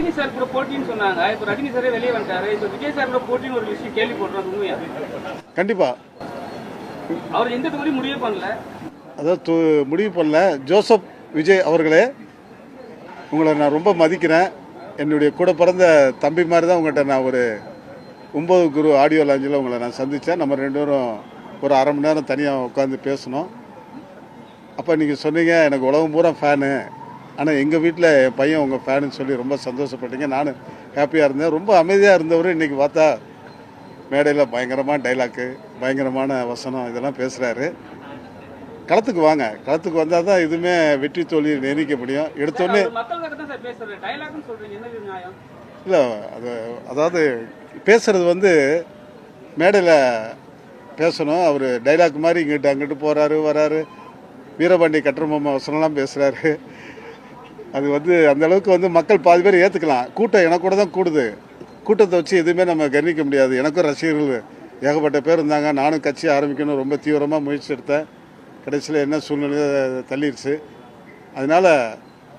Rajini sir கூட போட்டின்னு சொன்னாங்க. இப்ப ரஜினி சாரே வெளியே வந்துட்டாரு. இப்ப விஜய் சார் கூட போட்டின்னு ஒரு விஷயம் கேள்விப்படுறோம். அது உண்மையா? கண்டிப்பாக அவர் எந்த தொகுதி முடிவே பண்ணல. அதாவது முடிவு பண்ணல. ஜோசப் விஜய் அவர்களே உங்களை நான் ரொம்ப மதிக்கிறேன். என்னுடைய கூட பிறந்த தம்பி மாதிரி தான் உங்கள்கிட்ட நான் ஒரு ஒம்பது குரு ஆடியோ லாஞ்சில் உங்களை நான் சந்தித்தேன் நம்ம ரெண்டு பேரும் ஒரு அரை மணி நேரம் தனியாக உட்காந்து பேசணும் அப்போ நீங்கள் சொன்னீங்க எனக்கு உலகம் பூரா ஃபேனு ஆனால் எங்கள் வீட்டில் என் பையன் உங்கள் ஃபேனுன்னு சொல்லி ரொம்ப சந்தோஷப்பட்டீங்க. நானும் ஹாப்பியாக இருந்தேன். ரொம்ப அமைதியாக இருந்தவர் இன்றைக்கி பார்த்தா மேடையில் பயங்கரமான டைலாக்கு பயங்கரமான வசனம் இதெல்லாம் பேசுகிறாரு களத்துக்கு வாங்க. களத்துக்கு வந்தால் தான் இதுவுமே வெற்றி தோல்வி நிர்ணயிக்க முடியும். எடுத்தோடனே இல்லை அது அதாவது பேசுறது வந்து மேடையில் பேசணும். அவர் டைலாக் மாதிரி இங்கிட்டு அங்கிட்டு போகிறாரு வராரு. வீரபாண்டி கட்டரமம்மா வசனம்லாம் பேசுகிறாரு அது வந்து அந்த அளவுக்கு வந்து மக்கள் பாதி பேர் ஏற்றுக்கலாம் கூட்டம் எனக்கு கூட தான் கூடுது. கூட்டத்தை வச்சு எதுவுமே நம்ம கவனிக்க முடியாது. எனக்கும் ரசிகர்கள் ஏகப்பட்ட பேர் இருந்தாங்க. நானும் கட்சி ஆரம்பிக்கணும் ரொம்ப தீவிரமாக முயற்சி எடுத்தேன். கடைசியில் என்ன சூழ்நிலை தள்ளிடுச்சு அதனால்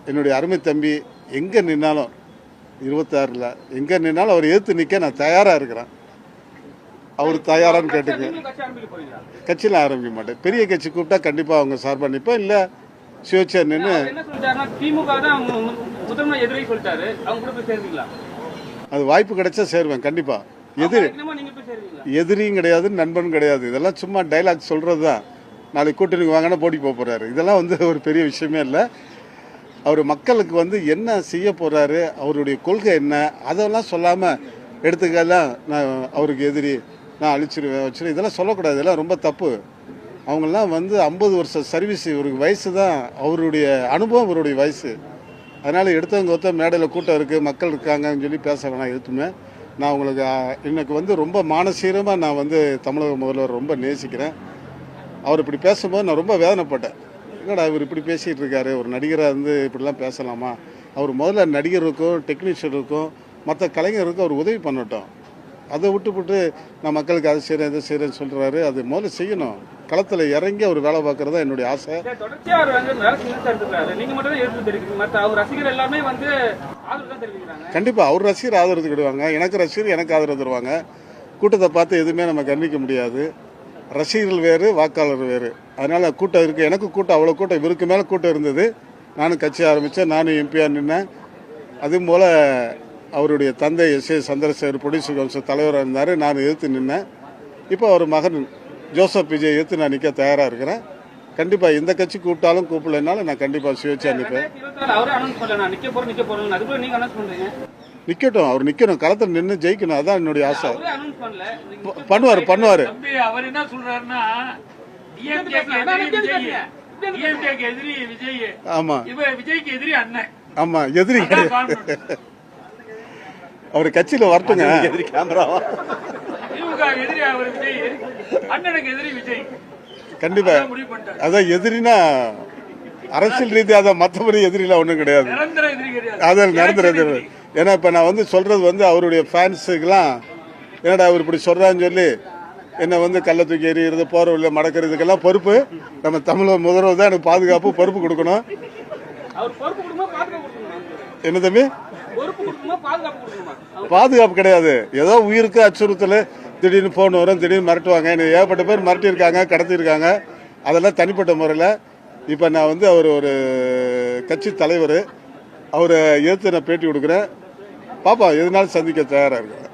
என்னுடைய அருமை தம்பி எங்கே நின்னாலும் இருபத்தாறில் எங்கே நின்னாலும் அவர் எதிர்த்து நிற்க நான் தயாராக இருக்கிறேன். அவர் தயாரான்னு கேட்டுக்கு. ஆரம்பிக்க கட்சியில் ஆரம்பிக்க மாட்டேன். பெரிய கட்சி கூப்பிட்டா கண்டிப்பாக அவங்க சார்பாக நிற்பேன் இல்லை சொல்லிட்டாருன்னா திமுக தான் அவங்க மு- முதன்மை எதிரி சொல்லிட்டாரு. அவங்க கூட போய் சேருவீங்களா அது வாய்ப்பு கிடைச்சா சேருவேன் கண்டிப்பாக எதிரி எதிரியும் கிடையாது நண்பனும் கிடையாது. இதெல்லாம் சும்மா டைலாக் சொல்கிறது தான். நாளைக்கு கூட்டணிக்கு வாங்கினா போட்டி போக போகிறாரு இதெல்லாம் வந்து ஒரு பெரிய விஷயமே இல்லை. அவர் மக்களுக்கு வந்து என்ன செய்ய போகிறாரு அவருடைய கொள்கை என்ன அதெல்லாம் சொல்லாமல் எடுத்துக்கலாம் நான் அவருக்கு எதிரி நான் அழிச்சிருவேன் வச்சிருவேன். இதெல்லாம் சொல்லக்கூடாது. இதெல்லாம் ரொம்ப தப்பு. அவங்கெல்லாம் வந்து ஐம்பது வருஷம் சர்வீஸ் இவருக்கு வயசு தான் அவருடைய அனுபவம் இவருடைய வயசு. அதனால் எடுத்தவங்க ஒருத்தர் மேடையில் கூட்டம் இருக்குது மக்கள் இருக்காங்கன்னு சொல்லி பேச வேணாம் எதுவுமே நான் உங்களுக்கு எனக்கு வந்து ரொம்ப மானசீகமாக நான் வந்து தமிழக முதல்வர் ரொம்ப நேசிக்கிறேன். அவர் இப்படி பேசும்போது நான் ரொம்ப வேதனைப்பட்டேன். என்னடா இவர் இப்படி பேசிகிட்டு இருக்காரு ஒரு நடிகராக இருந்து இப்படிலாம் பேசலாமா? அவர் முதல்ல நடிகருக்கும் டெக்னீஷியனுக்கும் மற்ற கலைஞருக்கும் அவர் உதவி பண்ணட்டும். அதை விட்டுவிட்டு நான் மக்களுக்கு அதை செய்கிறேன் இதை செய்கிறேன்னு சொல்கிறாரு அது முதல்ல செய்யணும். களத்தில் இறங்கி அவர் வேலை பார்க்குறது தான் என்னுடைய ஆசை. கண்டிப்பாக அவர் ரசிகர் ஆதரவு தருவாங்க. எனக்கு ரசிகர் எனக்கு ஆதரவு தருவாங்க. கூட்டத்தை பார்த்து எதுவுமே நம்ம கண்டிக்க முடியாது. ரசிகர்கள் வேறு வாக்காளர் வேறு. அதனால் கூட்டம் இருக்குது எனக்கு கூட்டம் அவ்வளோ கூட்டம். இவருக்கு மேலே கூட்டம் இருந்தது. நானும் கட்சி ஆரம்பித்தேன் நானும் எம்பியாக நின்னேன். அதுவும் போல் அவருடைய தந்தை S A Chandrasekhar producer council தலைவராக இருந்தார். நான் எதிர்த்து நின்னேன். இப்போ அவர் மகன் ஜோசப் விஜய் எதிர்த்து நான் நிற்க தயாராக இருக்கிறேன். கண்டிப்பாக இந்த கட்சி கூப்பிட்டாலும் கூப்பிடலைனாலும் நான் கண்டிப்பாக சுயேட்சையாக நிற்பேன் நாலு அவரே அனௌன்ஸ் பண்ணல. நான் நிக்க போறேன் நிக்க போறேன் அதுக்குள்ள நீங்க அனௌன்ஸ் பண்றீங்க? நிற்கட்டும் அவர் நிற்கணும் களத்தில் நின்று ஜெயிக்கணும். அதான் என்னுடைய ஆசை. அவரே அனௌன்ஸ் பண்ணல. நீங்க ப- பண்ணுவாரு பண்ணுவாரு. தம்பி அவர் என்ன சொல்றாருன்னா எதிரி எதிரி ஆமா. இவ விஜய்க்கு எதிரி அண்ணன். ஆமா எதிரி. அவர் கட்சியில வரட்டுங்க. திமுக எதிரி அவர் விஜய்? அண்ணனுக்கு எதிரி விஜய். கண்டிப்பா. அதான் எதிரினா அரசியல் ரீதியாக அதான் மற்றபடி எதிரிலாம் ஒன்றும் கிடையாது. நிரந்தர எதிரி. ஏன்னா இப்போ நான் வந்து சொல்றது வந்து அவருடைய ஃபேன்ஸுக்கெல்லாம் என்னடா அவர் இப்படி சொல்றான்னு சொல்லி என்ன வந்து கள்ள தூக்கி எறிகிறது போற உள்ள மடக்கிறதுக்கெல்லாம் பொறுப்பு. நம்ம தமிழக முதல்வர் தான் எனக்கு பாதுகாப்பு பொறுப்பு கொடுக்கணுமா. என்ன தம்பி? பாதுகாப்பு பாதுகாப்பு கிடையாது. ஏதோ உயிருக்கு அச்சுறுத்தல் திடீர்னு ஃபோன் வரும் திடீர்னு மிரட்டுவாங்க. எனக்கு ஏகப்பட்ட பேர் மிரட்டியிருக்காங்க கடத்தியிருக்காங்க. அதெல்லாம் தனிப்பட்ட முறையில் இப்போ நான் வந்து அவர் ஒரு கட்சி தலைவர். அவரை எதிர்த்து நான் பேட்டி கொடுக்குறேன். பாப்பா எதுனாலும் சந்திக்க தயாராக இருக்கிறேன்